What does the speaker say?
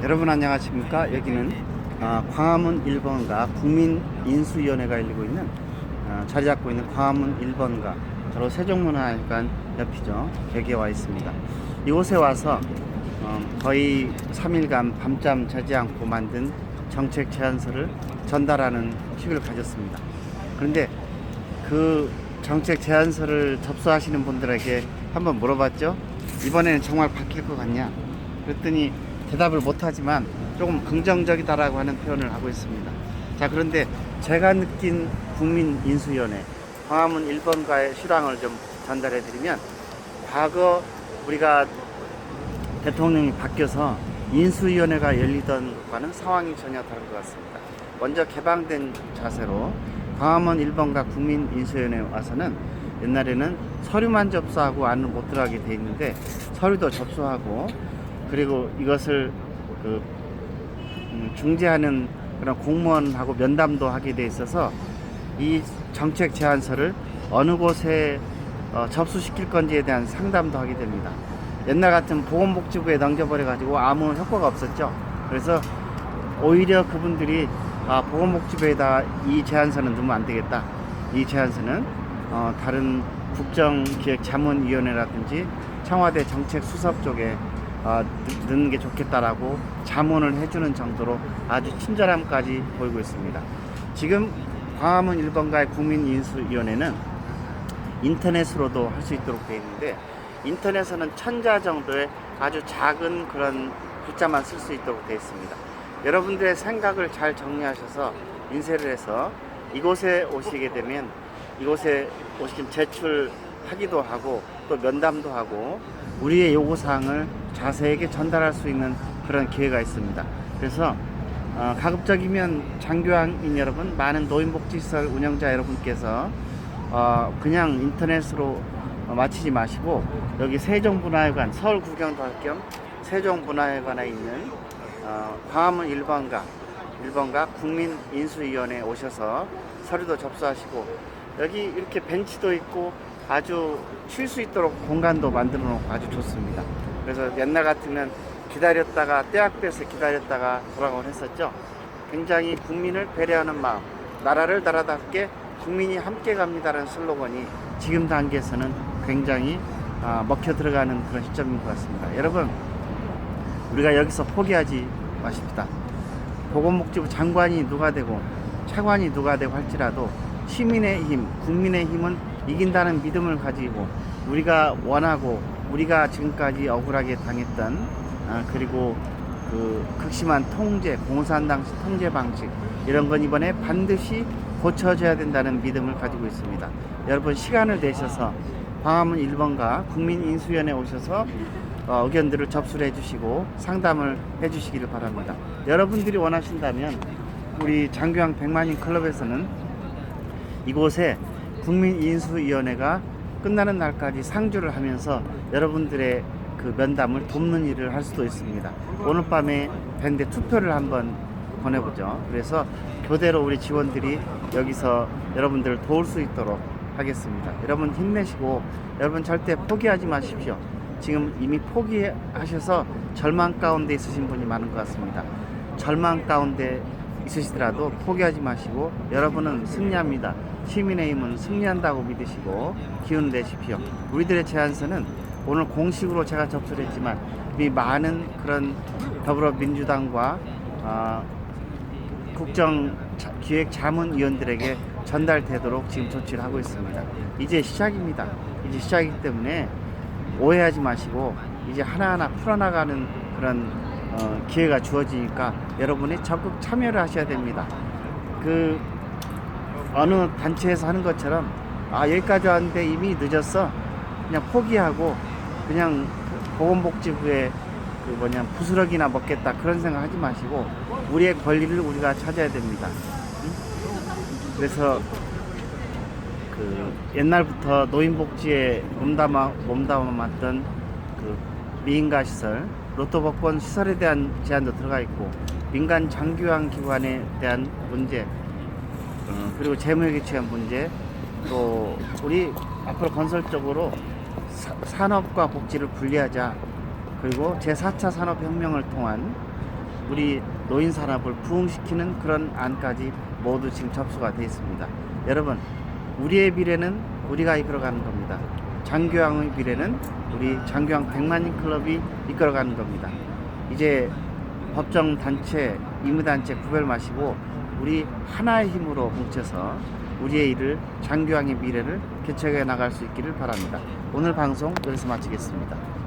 여러분 안녕하십니까? 여기는 아, 광화문 1번가 국민인수위원회가 열리고 있는 아, 자리 잡고 있는 광화문 1번가 바로 세종문화회관 옆이죠. 여기에 와 있습니다. 이곳에 와서 어, 거의 3일간 밤잠 자지 않고 만든 정책 제안서를 전달하는 시기를 가졌습니다. 그런데 그 정책 제안서를 접수하시는 분들에게 한번 물어봤죠. 이번에는 정말 바뀔 것 같냐? 그랬더니 대답을 못하지만 조금 긍정적이다라고 하는 표현을 하고 있습니다. 자, 그런데 제가 느낀 국민인수위원회 광화문 1번가의 실황을 좀 전달해 드리면 과거 우리가 대통령이 바뀌어서 인수위원회가 열리던 것과는 상황이 전혀 다른 것 같습니다. 먼저 개방된 자세로 광화문 1번가 국민인수위원회 와서는 옛날에는 서류만 접수하고 안을 못 들어가게 돼 있는데 서류도 접수하고 그리고 이것을 그 음, 중재하는 그런 공무원하고 면담도 하게 돼 있어서 이 정책 제안서를 어느 곳에 어, 접수시킬 건지에 대한 상담도 하게 됩니다. 옛날 같은 보건복지부에 넘겨버려 가지고 아무 효과가 없었죠. 그래서 오히려 그분들이 아, 보건복지부에다 이 제안서는 넣으면 안 되겠다. 이 제안서는 어, 다른 국정기획자문위원회라든지 청와대 정책수석 쪽에 어, 넣- 넣는 게 좋겠다라고 자문을 해주는 정도로 아주 친절함까지 보이고 있습니다. 지금 광화문 1번가의 국민인수위원회는 인터넷으로도 할 수 있도록 되어 있는데 인터넷에는 천자 정도의 아주 작은 그런 글자만 쓸 수 있도록 되어 있습니다. 여러분들의 생각을 잘 정리하셔서 인쇄를 해서 이곳에 오시게 되면 이곳에 오시면 제출하기도 하고 또 면담도 하고 우리의 요구사항을 자세하게 전달할 수 있는 그런 기회가 있습니다. 그래서 어, 가급적이면 장교환인 여러분, 많은 노인복지시설 운영자 여러분께서 어, 그냥 인터넷으로 어, 마치지 마시고 여기 세종문화회관 서울 구경도 할 겸 세종문화회관에 있는 어, 광화문 1번가 1번가 국민인수위원회에 오셔서 서류도 접수하시고 여기 이렇게 벤치도 있고 아주 쉴 수 있도록 공간도 만들어 놓고 아주 좋습니다. 그래서 옛날 같으면 기다렸다가 때학돼서 기다렸다가 돌아가곤 했었죠. 굉장히 국민을 배려하는 마음, 나라를 나라답게 국민이 함께 갑니다라는 슬로건이 지금 단계에서는 굉장히 아, 먹혀 들어가는 그런 시점인 것 같습니다. 여러분, 우리가 여기서 포기하지 마십시다. 보건복지부 장관이 누가 되고 차관이 누가 되고 할지라도 시민의 힘, 국민의 힘은 이긴다는 믿음을 가지고 우리가 원하고 우리가 지금까지 억울하게 당했던 아, 그리고 그 극심한 통제, 공산당식 통제 방식 이런 건 이번에 반드시 고쳐져야 된다는 믿음을 가지고 있습니다. 여러분 시간을 내셔서 광화문 1번가 국민인수위원회 오셔서 어, 의견들을 접수를 해주시고 상담을 해주시기를 바랍니다. 여러분들이 원하신다면 우리 장교양 백만인 클럽에서는 이곳에 국민인수위원회가 끝나는 날까지 상주를 하면서 여러분들의 그 면담을 돕는 일을 할 수도 있습니다. 오늘 밤에 밴드 투표를 한번 보내보죠. 그래서 교대로 우리 지원들이 여기서 여러분들을 도울 수 있도록 하겠습니다. 여러분 힘내시고 여러분 절대 포기하지 마십시오. 지금 이미 포기하셔서 절망 가운데 있으신 분이 많은 것 같습니다. 절망 가운데 있으시더라도 포기하지 마시고 여러분은 승리합니다. 시민의 힘은 승리한다고 믿으시고 기운 내십시오. 우리들의 제안서는 오늘 공식으로 제가 접수를 했지만 이 많은 그런 더불어민주당과 아, 국정 자- 기획 자문위원들에게 전달되도록 지금 조치를 하고 있습니다. 이제 시작입니다. 이제 시작이기 때문에 오해하지 마시고 이제 하나하나 풀어나가는 그런 어, 기회가 주어지니까 여러분이 적극 참여를 하셔야 됩니다. 그 어느 단체에서 하는 것처럼 아 여기까지 왔는데 이미 늦었어 그냥 포기하고 그냥 보건복지부에 그 뭐냐 부스러기나 먹겠다 그런 생각 하지 마시고 우리의 권리를 우리가 찾아야 됩니다. 응? 그래서 그 옛날부터 노인복지에 몸담아 몸담았던 그 미인가 시설, 로또 복권 시설에 대한 제한도 들어가 있고 민간 장교양 기관에 대한 문제, 어, 그리고 재무역에 취한 문제, 또 우리 앞으로 건설적으로 사- 산업과 복지를 분리하자. 그리고 제4차 산업혁명을 통한 우리 노인 산업을 부흥시키는 그런 안까지 모두 지금 접수가 되어 있습니다. 여러분, 우리의 미래는 우리가 이끌어가는 겁니다. 장교양의 미래는 우리 장교양 100만인 클럽이 이끌어가는 겁니다. 이제 법정 단체, 임의 단체 구별 마시고 우리 하나의 힘으로 뭉쳐서 우리의 일을 장교양의 미래를 개척해 나갈 수 있기를 바랍니다. 오늘 방송 여기서 마치겠습니다.